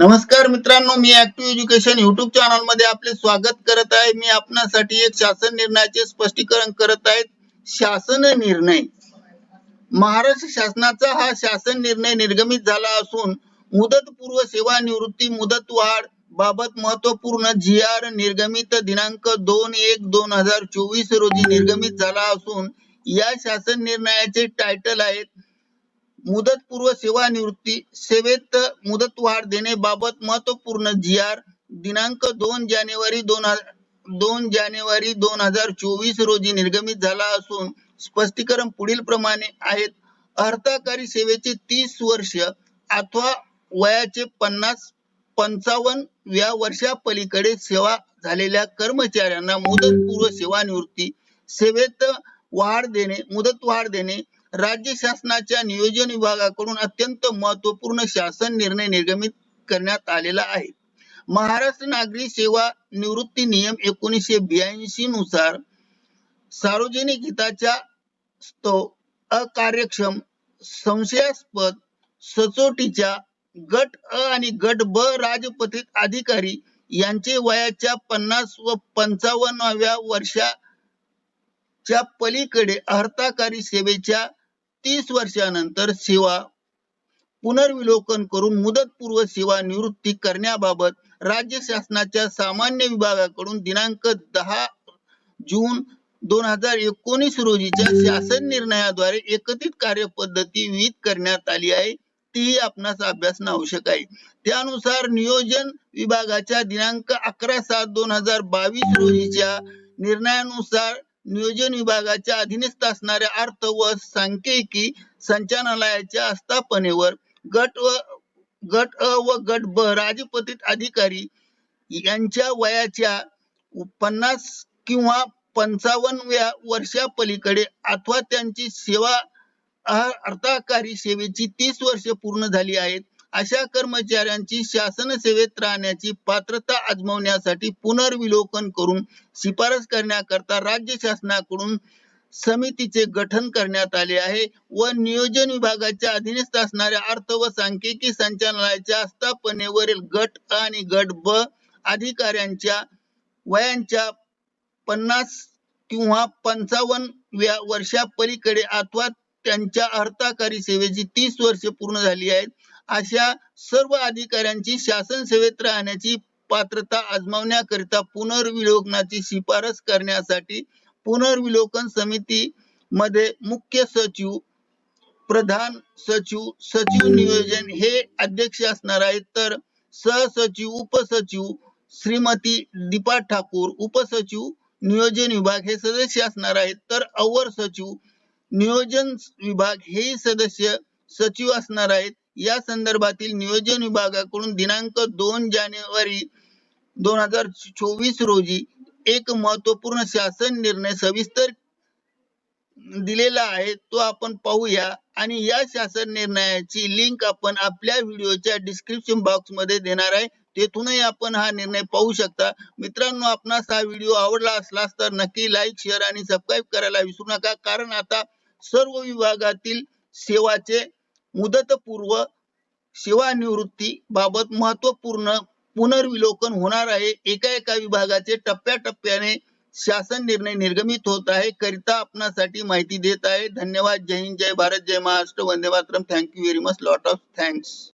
नमस्कार मित्रांनो मी ऍक्टिव्ह एज्युकेशन युट्यूब चॅनलमध्ये आपले स्वागत करत आहे. मी आपणासाठी एक शासन निर्णयाचे स्पष्टीकरण करत आहे. शासन निर्णय. महाराष्ट्र शासनाचा हा शासन निर्णय निर्गमित झाला असून मुदतपूर्व सेवा निवृत्ती मुदत वाढ बाबत महत्त्वपूर्ण जी आर निर्गमित दिनांक दोन एक दोन हजार चोवीस रोजी निर्गमित झाला असून या शासन निर्णयाचे टायटल आहेत मुदतपूर्व सेवानिवृत्ती सेवेत मुदत वाढ देणे बाबत महत्त्वपूर्ण जी आर दिनांक दोन जानेवारी दोन दोन जानेवारी दोन हजार चोवीस रोजी निर्गमित झाला असून स्पष्टीकरण पुढील प्रमाणे आहेत. अर्थकारी सेवेचे तीस वर्ष अथवा वयाचे पन्नास पंचावन्न या वर्षापलीकडे सेवा झालेल्या कर्मचाऱ्यांना मुदतपूर्व सेवानिवृत्ती सेवेत वाढ देणे मुदत वाढ देणे राज्य शासनाच्या नियोजन विभागाकडून अत्यंत महत्त्वपूर्ण शासन निर्णय निर्गमित करण्यात आलेला आहे. महाराष्ट्र नागरी सेवा निवृत्ती नियम एकोणीसशे ब्याऐंशी नुसार सार्वजनिक हिताच्या अकार्यक्षम संशयास्पद सचोटीच्या गट अ आणि गट ब राजपत्रित अधिकारी यांचे वयाच्या पन्नास व पंचावन्नाव्या वर्षाच्या पलीकडे अर्थकारी सेवेच्या तीस वर्षानंतर सेवा पुनर्विलोकन करून मुदतपूर्व सेवा निवृत्ती करण्याबाबत राज्य शासनाच्या सामान्य विभागाकडून दिनांक दहा जून दोन हजार एकोणीस रोजीच्या शासन निर्णयाद्वारे एकत्रित कार्यपद्धती विहित करण्यात आली आहे. ती आपणास अभ्यासणं आवश्यक आहे. त्यानुसार नियोजन विभागाच्या दिनांक अकरा सात दोन हजार बावीस रोजीच्या निर्णयानुसार नियोजन विभागाच्या अधीनस्थ असणाऱ्या अर्थ व सांख्यिकी संचालनालयाच्या आस्थापनेवर गट व गट अ व गट ब राजपत्रित अधिकारी यांच्या वयाच्या पन्नास किंवा पंचावन्न वर्षापलीकडे अथवा त्यांची सेवा अर्थाकारी अर्थकारी सेवेची तीस वर्ष पूर्ण झाली आहेत. अशा कर्मचाऱ्यांची शासन सेवेत राहण्याची पात्रता आजमावण्यासाठी पुनर्विलोकन करून शिफारस करण्याकरता राज्य शासनाकडून समितीचे गठन करण्यात आले आहे व नियोजन विभागाच्या अधीनस्थ असणाऱ्या अर्थ व सांख्यिकी संचालनालयाच्या आस्थापनेवरील गट अ आणि गट ब अधिकाऱ्यांच्या वयांच्या पन्नास किंवा पंचावन्न वर्षा पलीकडे अथवा त्यांच्या अर्थकारी सेवेची तीस वर्ष पूर्ण झाली आहेत. अशा सर्व अधिकाऱ्यांची शासन सेवेत राहण्याची पात्रता आजमावण्याकरिता पुनर्विलोकनाची शिफारस करण्यासाठी पुनर्विलोकन समिती मध्ये मुख्य सचिव प्रधान सचिव सचिव नियोजन हे अध्यक्ष असणार आहेत. तर सहसचिव उपसचिव श्रीमती दीपा ठाकूर उपसचिव नियोजन विभाग हे सदस्य असणार आहेत. तर अवर सचिव नियोजन विभाग हे सदस्य सचिव असणार आहेत. या संदर्भातील नियोजन विभागाकडून दिनांक दोन जानेवारी दोन हजार चोवीस रोजी एक महत्त्वपूर्ण शासन निर्णय सविस्तर दिलेला आहे तो आपण पाहूया. आणि या शासन निर्णयाची लिंक आपण आपल्या व्हिडिओच्या डिस्क्रिप्शन बॉक्समध्ये देणार आहे. तेथूनही आपण हा निर्णय पाहू शकता. मित्रांनो आपणास हा व्हिडिओ आवडला असलास तर नक्की लाईक शेअर आणि सबस्क्राईब करायला विसरू नका. कारण आता सर्व विभागातील सेवाचे मुदतपूर्व सेवानिवृत्ती बाबत महत्त्वपूर्ण पुनर्विलोकन होणार आहे. एका एका विभागाचे टप्प्याटप्प्याने शासन निर्णय निर्गमित होत आहे. करिता आपणासाठी माहिती देत आहे. धन्यवाद. जय हिंद. जय भारत. जय Maharashtra. Vande Mataram. Thank you very much lot of thanks